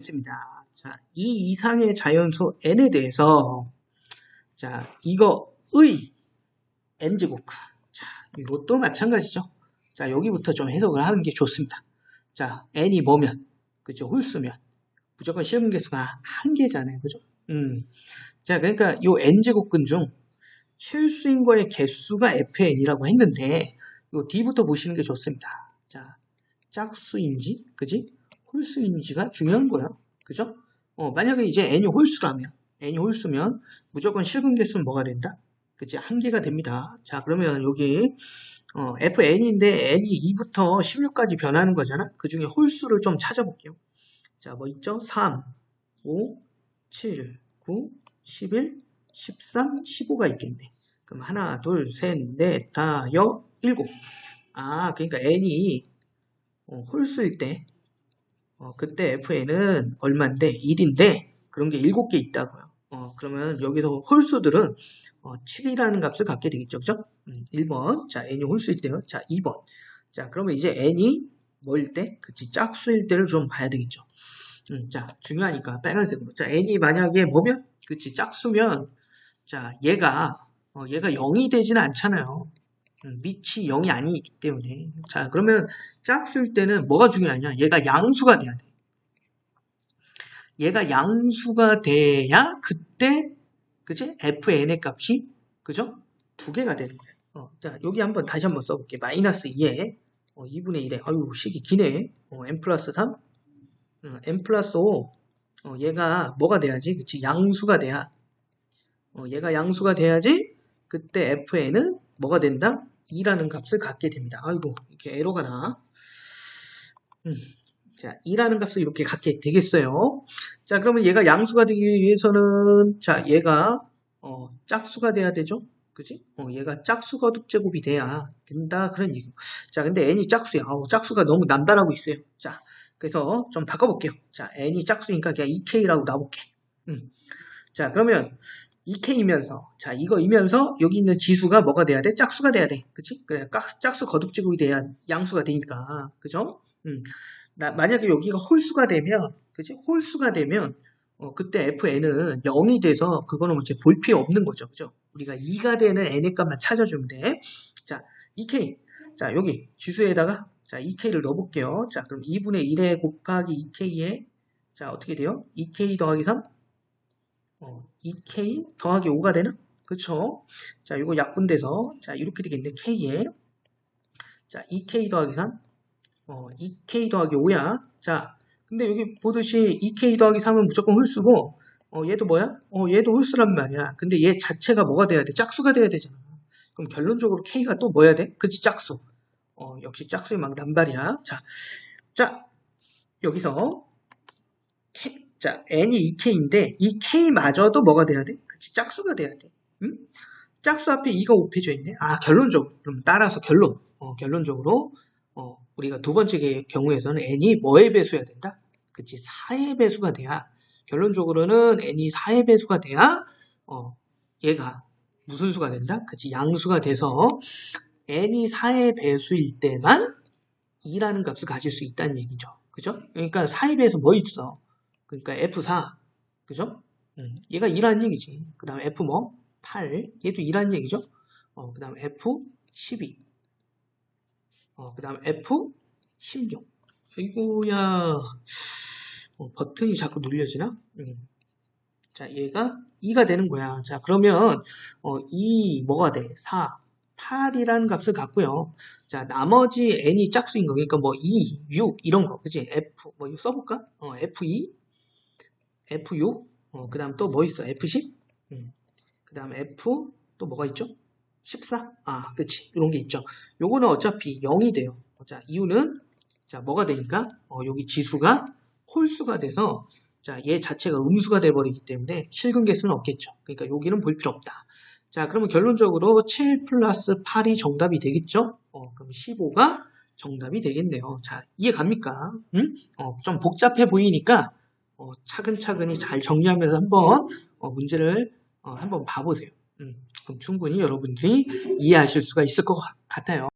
있습니다. 자, 이 이상의 자연수 n에 대해서 자, 이거의 n제곱 자, 이것도 마찬가지죠. 자, 여기부터 좀 해석을 하는 게 좋습니다. 자, n이 뭐면 그죠? 홀수면 무조건 실근 개수가 한 개잖아요. 그죠? 음. 자, 그러니까 요 n제곱근 중 실수인 거의 개수가 fn이라고 했는데 요 d부터 보시는 게 좋습니다. 자, 짝수인지, 그지? 홀수인지가 중요한 거예요. 그죠? 어, 만약에 이제 n이 홀수라면, n이 홀수면 무조건 실근 개수는 뭐가 된다? 그치? 한 개가 됩니다. 자, 그러면 여기, 어, fn인데 n이 2부터 16까지 변하는 거잖아? 그 중에 홀수를 좀 찾아볼게요. 자, 뭐 있죠? 3, 5, 7, 9, 11, 13, 15가 있겠네. 그럼 하나, 둘, 셋, 넷, 다, 여, 일곱. 아, 그러니까 n이 어, 홀수일 때 어, 그때 fn은 얼마인데 1인데 그런 게 7개 있다고요. 어, 그러면 여기서 홀수들은 어, 7이라는 값을 갖게 되겠죠. 그죠? 음, 1번. 자, n이 홀수일 때요. 자, 2번. 자, 그러면 이제 n이 뭐일 때? 그치, 짝수일 때를 좀 봐야 되겠죠. 음, 자, 중요하니까 빨간색으로. 자, n이 만약에 뭐면? 그치, 짝수면 자, 얘가 어, 얘가 0이 되지는 않잖아요. 음, 밑이 0이 아니기 때문에. 자, 그러면 짝수일 때는 뭐가 중요하냐? 얘가 양수가 돼야 돼. 얘가 양수가 돼야 그때, 그지? fn의 값이, 그죠? 두 개가 되는 거예요. 어, 자, 여기 한번 다시 한번 써볼게. 마이너스 2에, 어, 2분의 1에, 아유, 식이 기네. 어, n 플러스 3, 어, n 플러스 5, 어, 얘가 뭐가 돼야지? 그치? 양수가 돼야. 어, 얘가 양수가 돼야지 그때 fn은 뭐가 된다? 2라는 값을 갖게 됩니다. 아이고, 이렇게 에러가 나. 음, 자, 2라는 값을 이렇게 갖게 되겠어요. 자, 그러면 얘가 양수가 되기 위해서는, 자, 얘가, 어, 짝수가 돼야 되죠? 그지? 어, 얘가 짝수 거듭 제곱이 돼야 된다. 그런 얘기. 자, 근데 n이 짝수야. 아우, 짝수가 너무 남달하고 있어요. 자, 그래서 좀 바꿔볼게요. 자, n이 짝수니까 그냥 2k라고 놔볼게. 음. 자, 그러면 2K이면서 자 이거이면서 여기 있는 지수가 뭐가 돼야 돼? 짝수가 돼야 돼. 그치? 그래 짝수 거듭제곱이 돼야 양수가 되니까 그죠? 음. 나, 만약에 여기가 홀수가 되면 그치? 홀수가 되면 어, 그때 fn은 0이 돼서 그거는 이제 볼 필요 없는 거죠. 그죠? 우리가 2가 되는 n의 값만 찾아주면 돼. 자 2K 자 여기 지수에다가 자 2K를 넣어볼게요. 자 그럼 2분의 1에 곱하기 2K에 자 어떻게 돼요? 2K 더하기 3 어, 2k 더하기 5가 되나? 그쵸? 자, 이거 약분돼서, 자, 이렇게 되겠네. k에. 자, 2k 더하기 3. 어, 2k 더하기 5야. 자, 근데 여기 보듯이 2k 더하기 3은 무조건 홀수고, 어, 얘도 뭐야? 어, 얘도 홀수란 말이야. 근데 얘 자체가 뭐가 돼야 돼? 짝수가 돼야 되잖아. 그럼 결론적으로 k가 또 뭐야 돼? 그치, 짝수. 어, 역시 짝수의 막 남발이야. 자, 자, 여기서 자, n이 2k인데 이 k마저도 뭐가 돼야 돼? 그치, 짝수가 돼야 돼. 응? 짝수 앞에 2가 곱해져 있네. 아, 결론적으로. 그럼 따라서 결론. 어, 결론적으로 어, 우리가 두 번째 경우에서는 n이 뭐의 배수여야 된다? 그치, 4의 배수가 돼야 결론적으로는 n이 4의 배수가 돼야 어, 얘가 무슨 수가 된다? 그치, 양수가 돼서 n이 4의 배수일 때만 2라는 값을 가질 수 있다는 얘기죠. 그죠? 그러니까 4의 배수 뭐 있어? 그러니까 F4. 그죠? 음, 얘가 2라는 얘기지. 그 다음에 F 뭐? 8. 얘도 2라는 얘기죠. 어, 그 다음에 F12. 어, 그 다음에 F16. 이거야, 어, 버튼이 자꾸 눌려지나? 음. 자, 얘가 2가 되는 거야. 자, 그러면, 어, 2, 뭐가 돼? 4, 8이라는 값을 갖고요. 자, 나머지 n이 짝수인 거. 그러니까 뭐 2, 6, 이런 거. 그치? F, 뭐 이거 써볼까? 어, F2, F6, 어, 그 다음 또 뭐 있어? F10? 음. 그 다음 F, 또 뭐가 있죠? 14? 아, 그치. 이런 게 있죠. 요거는 어차피 0이 돼요. 자, 이유는, 자, 뭐가 되니까? 어, 여기 지수가 홀수가 돼서, 자, 얘 자체가 음수가 돼버리기 때문에 실근 개수는 없겠죠. 그러니까 여기는 볼 필요 없다. 자, 그러면 결론적으로 7 플러스 8이 정답이 되겠죠? 어, 그럼 15가 정답이 되겠네요. 자, 이해 갑니까? 응? 어, 좀 복잡해 보이니까 어, 차근차근히 잘 정리하면서 한번 어, 문제를 어, 한번 봐보세요. 음, 그럼 충분히 여러분들이 이해하실 수가 있을 것 같아요.